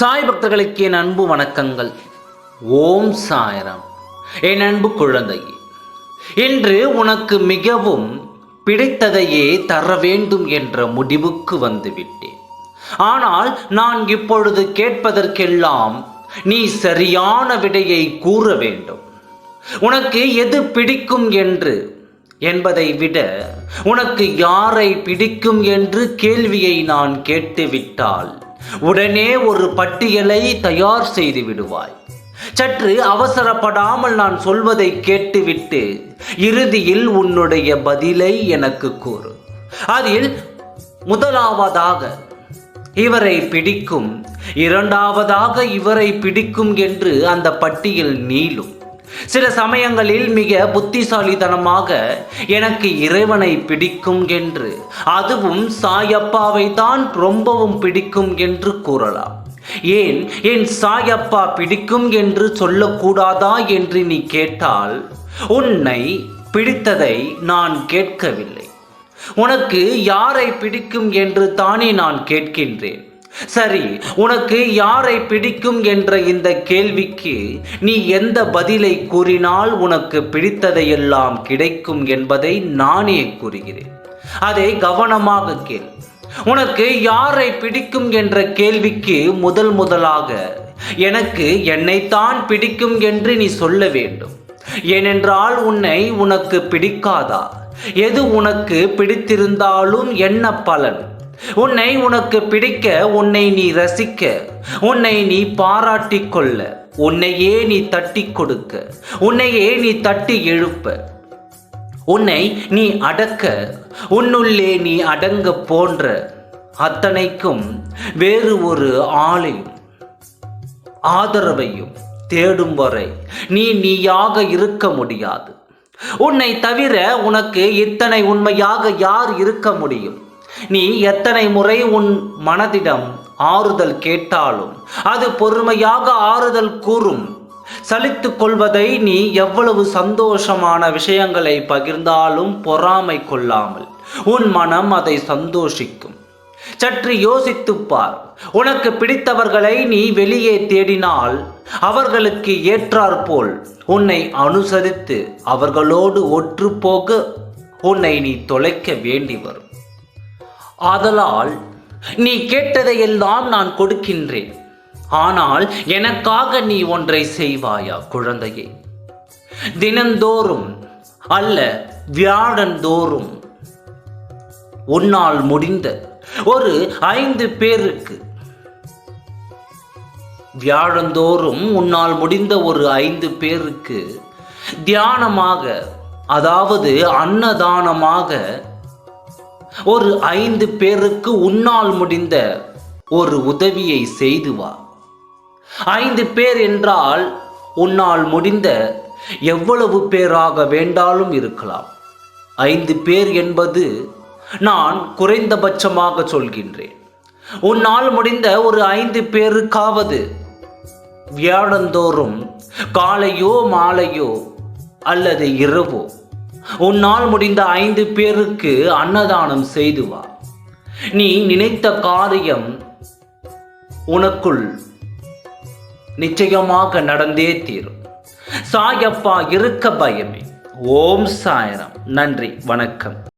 சாய் பக்தர்களுக்கு என் அன்பு வணக்கங்கள். ஓம் சாயரம். என் அன்பு குழந்தை இன்று உனக்கு மிகவும் பிடித்ததையே தர வேண்டும் என்ற முடிவுக்கு வந்துவிட்டேன். ஆனால் நான் இப்பொழுது கேட்பதற்கெல்லாம் நீ சரியான விடையை கூற வேண்டும். உனக்கு எது பிடிக்கும் என்று என்பதை விட உனக்கு யாரை பிடிக்கும் என்று கேள்வியை நான் கேட்டுவிட்டால் உடனே ஒரு பட்டியலை தயார் செய்து விடுவாய். சற்று அவசரப்படாமல் நான் சொல்வதை கேட்டுவிட்டு இறுதியில் உன்னுடைய பதிலை எனக்கு கூறு. அதில் முதலாவதாக இவரை பிடிக்கும். இரண்டாவதாக இவரை பிடிக்கும் என்று அந்த பட்டியல் நீளும். சில சமயங்களில் மிக புத்திசாலித்தனமாக எனக்கு இறைவனை பிடிக்கும் என்று அதுவும் சாயப்பாவை தான் ரொம்பவும் பிடிக்கும் என்று கூறலாம். ஏன்? என் சாயப்பா பிடிக்கும் என்று சொல்லக்கூடாதா என்று நீ கேட்டால் உன்னை பிடித்ததை நான் கேட்கவில்லை. உனக்கு யாரை பிடிக்கும் என்று தானே நான் கேட்கின்றேன். சரி உனக்கு யாரை பிடிக்கும் என்ற இந்த கேள்விக்கு நீ எந்த பதிலை கூறினால் உனக்கு பிடித்ததையெல்லாம் கிடைக்கும் என்பதை நானே கூறுகிறேன். அதை கவனமாக கேள். உனக்கு யாரை பிடிக்கும் என்ற கேள்விக்கு முதல் முதலாக எனக்கு என்னைத்தான் பிடிக்கும் என்று நீ சொல்ல வேண்டும். ஏனென்றால் உன்னை உனக்கு பிடிக்காதா? எது உனக்கு பிடித்திருந்தாலும் என்ன பலன்? உன்னை உனக்கு பிடிக்க உன்னை நீ ரசிக்க உன்னை நீ பாராட்டிக் கொள்ள உன்னையே நீ தட்டி கொடுக்க உன்னையே நீ தட்டி எழுப்ப. உன்னை நீ அடக்க உன்னுள்ளே நீ அடங்க போன்ற அத்தனைக்கும் வேறு ஒரு ஆளையும் ஆதரவையும் தேடும் வரை நீ நீயாக இருக்க முடியாது. உன்னை தவிர உனக்கு இத்தனை உண்மையாக யார் இருக்க முடியும்? நீ எத்தனை முறை உன் மனதிடம் ஆறுதல் கேட்டாலும் அது பொறுமையாக ஆறுதல் கூறும். சலித்து கொள்வதை நீ எவ்வளவு சந்தோஷமான விஷயங்களை பகிர்ந்தாலும் பொறாமை கொள்ளாமல் உன் மனம் அதை சந்தோஷிக்கும். சற்று யோசித்துப் பார் உனக்கு பிடித்தவர்களை நீ வெளியே தேடினால் அவர்களுக்கு ஏற்றாற்போல் உன்னை அனுசரித்து அவர்களோடு ஒற்று போக உன்னை நீ தொலைக்க வேண்டி வரும். ஆதலால் நீ கேட்டதையெல்லாம் நான் கொடுக்கின்றேன். ஆனால் எனக்காக நீ ஒன்றை செய்வாயா குழந்தையே? தினந்தோறும் அல்ல வியாழந்தோறும். உன்னால் முடிந்த ஒரு ஐந்து பேருக்கு வியாழந்தோறும் உன்னால் முடிந்த ஒரு ஐந்து பேருக்கு தியானமாக அதாவது அன்னதானமாக ஒரு ஐந்து பேருக்கு உன்னால் முடிந்த ஒரு உதவியை செய்து வா. ஐந்து பேர் என்றால் உன்னால் முடிந்த எவ்வளவு பேராக வேண்டாலும் இருக்கலாம். ஐந்து பேர் என்பது நான் குறைந்தபட்சமாக சொல்கின்றேன். உன்னால் முடிந்த ஒரு ஐந்து பேருக்காவது வியாழந்தோறும் காலையோ மாலையோ அல்லது இரவோ உன்னால் முடிந்த ஐந்து பேருக்கு அன்னதானம் செய்து வா. நீ நினைத்த காரியம் உனக்குள் நிச்சயமாக நடந்தே தீரும். சாயப்பா இருக்க பயமே. ஓம் சாயரம். நன்றி. வணக்கம்.